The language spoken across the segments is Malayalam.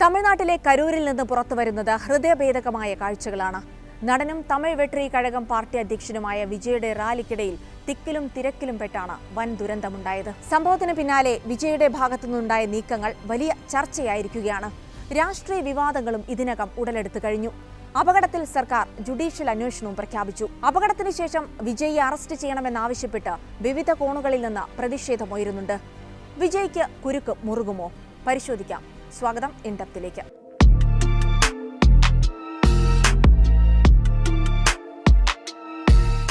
തമിഴ്നാട്ടിലെ കരൂരിൽ നിന്ന് പുറത്തുവരുന്നത് ഹൃദയഭേദകമായ കാഴ്ചകളാണ്. നടനും തമിഴ് വെട്രി കഴകം പാർട്ടി അധ്യക്ഷനുമായ വിജയുടെ റാലിക്കിടയിൽ തിക്കിലും തിരക്കിലും പെട്ടാണ് വൻ ദുരന്തമുണ്ടായത്. സംഭവത്തിന് പിന്നാലെ വിജയുടെ ഭാഗത്തുനിന്നുണ്ടായ നീക്കങ്ങൾ വലിയ ചർച്ചയായിരിക്കുകയാണ്. രാഷ്ട്രീയ വിവാദങ്ങളും ഇതിനകം ഉടലെടുത്തു കഴിഞ്ഞു. അപകടത്തിൽ സർക്കാർ ജുഡീഷ്യൽ അന്വേഷണവും പ്രഖ്യാപിച്ചു. അപകടത്തിന് ശേഷം വിജയ്യെ അറസ്റ്റ് ചെയ്യണമെന്നാവശ്യപ്പെട്ട് വിവിധ കോണുകളിൽ നിന്ന് പ്രതിഷേധമുയരുന്നുണ്ട് വിജയ്ക്ക് കുരുക്ക് മുറുകുമോ? പരിശോധിക്കാം. സ്വാഗതം ഇൻഡപ്തിലേക്ക്.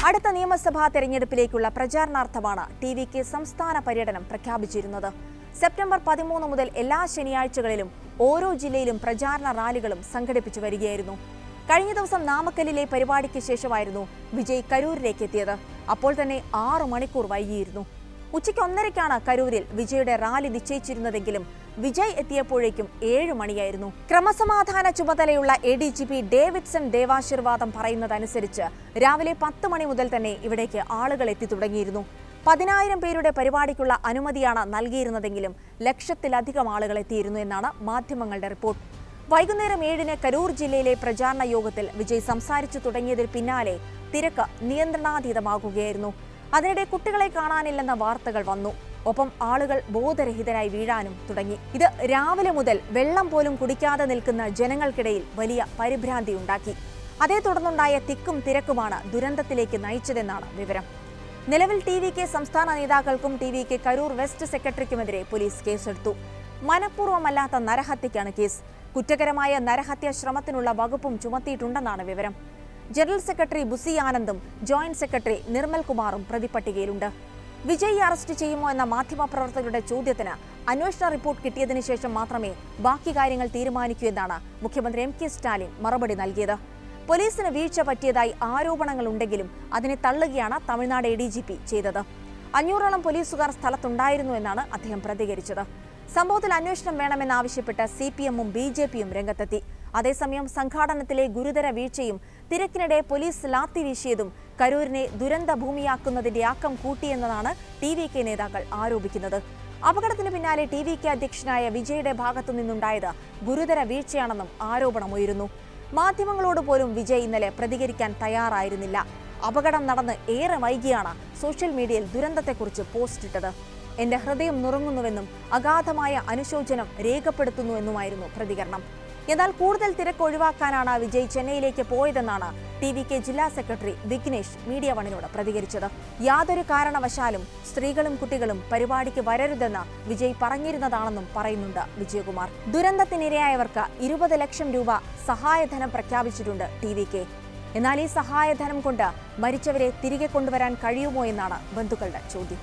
അടുത്ത നിയമസഭാ തെരഞ്ഞെടുപ്പിലേക്കുള്ള പ്രചാരണാർത്ഥമാണ് ടി വി കെ സംസ്ഥാന പര്യടനം പ്രഖ്യാപിച്ചിരുന്നത്. സെപ്റ്റംബർ പതിമൂന്ന് മുതൽ എല്ലാ ശനിയാഴ്ചകളിലും ഓരോ ജില്ലയിലും പ്രചാരണ റാലികളും സംഘടിപ്പിച്ചു വരികയായിരുന്നു. കഴിഞ്ഞ ദിവസം നാമക്കലിലെ പരിപാടിക്ക് ശേഷമായിരുന്നു വിജയ് കരൂരിലേക്ക് എത്തിയത് അപ്പോൾ തന്നെ ആറു മണിക്കൂർ വൈകിയിരുന്നു. ഉച്ചയ്ക്ക് ഒന്നരയ്ക്കാണ് കരൂരിൽ വിജയുടെ റാലി നിശ്ചയിച്ചിരുന്നതെങ്കിലും വിജയ് എത്തിയപ്പോഴേക്കും ഏഴ് മണിയായിരുന്നു. ക്രമസമാധാന ചുമതലയുള്ള A D G P Davidson Devasirvatham പറയുന്നതനുസരിച്ച് രാവിലെ പത്ത് മണി മുതൽ തന്നെ ഇവിടേക്ക് ആളുകൾ എത്തി തുടങ്ങിയിരുന്നു. പതിനായിരം പേരുടെ പരിപാടിക്കുള്ള അനുമതിയാണ് നൽകിയിരുന്നതെങ്കിലും ലക്ഷത്തിലധികം ആളുകൾ എത്തിയിരുന്നു എന്നാണ് മാധ്യമങ്ങളുടെ റിപ്പോർട്ട്. വൈകുന്നേരം ഏഴിന് കരൂർ ജില്ലയിലെ പ്രചാരണ യോഗത്തിൽ വിജയ് സംസാരിച്ചു തുടങ്ങിയതിന് പിന്നാലെ തിരക്ക് നിയന്ത്രണാതീതമാകുകയായിരുന്നു. അതിനിടെ കുട്ടികളെ കാണാനില്ലെന്ന വാർത്തകൾ വന്നു. ഒപ്പം ആളുകൾ ബോധരഹിതരായി വീഴാനും തുടങ്ങി. ഇത് രാവിലെ മുതൽ വെള്ളം പോലും കുടിക്കാതെ നിൽക്കുന്ന ജനങ്ങൾക്കിടയിൽ വലിയ പരിഭ്രാന്തി ഉണ്ടാക്കി. അതേ തുടർന്നുണ്ടായ തിക്കും തിരക്കുമാണ് ദുരന്തത്തിലേക്ക് നയിച്ചതെന്നാണ് വിവരം. നിലവിൽ ടി വി കെ സംസ്ഥാന നേതാക്കൾക്കും T V K Karur west സെക്രട്ടറിക്കുമെതിരെ police കേസെടുത്തു. മനഃപൂർവമല്ലാത്ത നരഹത്യക്കാണ് കേസ്. കുറ്റകരമായ നരഹത്യ ശ്രമത്തിനുള്ള വകുപ്പും ചുമത്തിയിട്ടുണ്ടെന്നാണ് വിവരം. ജനറൽ സെക്രട്ടറി ബുസി ആനന്ദും ജോയിന്റ് സെക്രട്ടറി നിർമ്മൽ കുമാറും പ്രതിപട്ടികയിലുണ്ട് വിജയ് അറസ്റ്റ് ചെയ്യുമോ എന്ന മാധ്യമപ്രവർത്തകരുടെ ചോദ്യത്തിന് അന്വേഷണ റിപ്പോർട്ട് കിട്ടിയതിനു ശേഷം മാത്രമേ ബാക്കി കാര്യങ്ങൾ തീരുമാനിക്കൂ എന്നാണ് മുഖ്യമന്ത്രി എം കെ സ്റ്റാലിൻ മറുപടി നൽകിയത്. പോലീസിന് വീഴ്ച പറ്റിയതായി ആരോപണങ്ങൾ ഉണ്ടെങ്കിലും അതിനെ തള്ളുകയാണ് Tamil Nadu A D G P ചെയ്തത്. അഞ്ഞൂറോളം പോലീസുകാർ സ്ഥലത്തുണ്ടായിരുന്നു എന്നാണ് അദ്ദേഹം പ്രതികരിച്ചത്. സംഭവത്തിൽ അന്വേഷണം വേണമെന്നാവശ്യപ്പെട്ട് സി പി എമ്മും ബി ജെ പിയും രംഗത്തെത്തി. അതേസമയം സംഘാടനത്തിലെ ഗുരുതര വീഴ്ചയും തിരക്കിനിടെ പോലീസ് ലാത്തി വീശിയതും കരൂരിനെ ദുരന്ത ഭൂമിയാക്കുന്നതിന്റെ ആക്കം കൂട്ടിയെന്നതാണ് ടി വി കെ നേതാക്കൾ ആരോപിക്കുന്നത്. അപകടത്തിന് പിന്നാലെ ടി വി കെ അധ്യക്ഷനായ വിജയുടെ ഭാഗത്തു നിന്നുണ്ടായത് ഗുരുതര വീഴ്ചയാണെന്നും ആരോപണമുയരുന്നു. മാധ്യമങ്ങളോട് പോലും വിജയ് ഇന്നലെ പ്രതികരിക്കാൻ തയ്യാറായിരുന്നില്ല. അപകടം നടന്ന് ഏറെ വൈകിയാണ് സോഷ്യൽ മീഡിയയിൽ ദുരന്തത്തെക്കുറിച്ച് പോസ്റ്റ് ഇട്ടത്. എന്റെ ഹൃദയം നുറങ്ങുന്നുവെന്നും അഗാധമായ അനുശോചനം രേഖപ്പെടുത്തുന്നുവെന്നുമായിരുന്നു പ്രതികരണം. എന്നാൽ കൂടുതൽ തിരക്ക് ഒഴിവാക്കാനാണ് വിജയ് ചെന്നൈയിലേക്ക് പോയതെന്നാണ് ടി വി കെ ജില്ലാ സെക്രട്ടറി വിഘ്നേഷ് മീഡിയ വണിനോട് പ്രതികരിച്ചത്. യാതൊരു കാരണവശാലും സ്ത്രീകളും കുട്ടികളും പരിപാടിക്ക് വരരുതെന്ന് വിജയ് പറഞ്ഞിരുന്നതാണെന്നും പറയുന്നുണ്ട് വിജയകുമാർ. ദുരന്തത്തിനിരയായവർക്ക് ഇരുപത് ലക്ഷം രൂപ സഹായധനം പ്രഖ്യാപിച്ചിട്ടുണ്ട് ടി വി കെ. എന്നാൽ ഈ സഹായധനം കൊണ്ട് മരിച്ചവരെ തിരികെ കൊണ്ടുവരാൻ കഴിയുമോ എന്നാണ് ബന്ധുക്കളുടെ ചോദ്യം.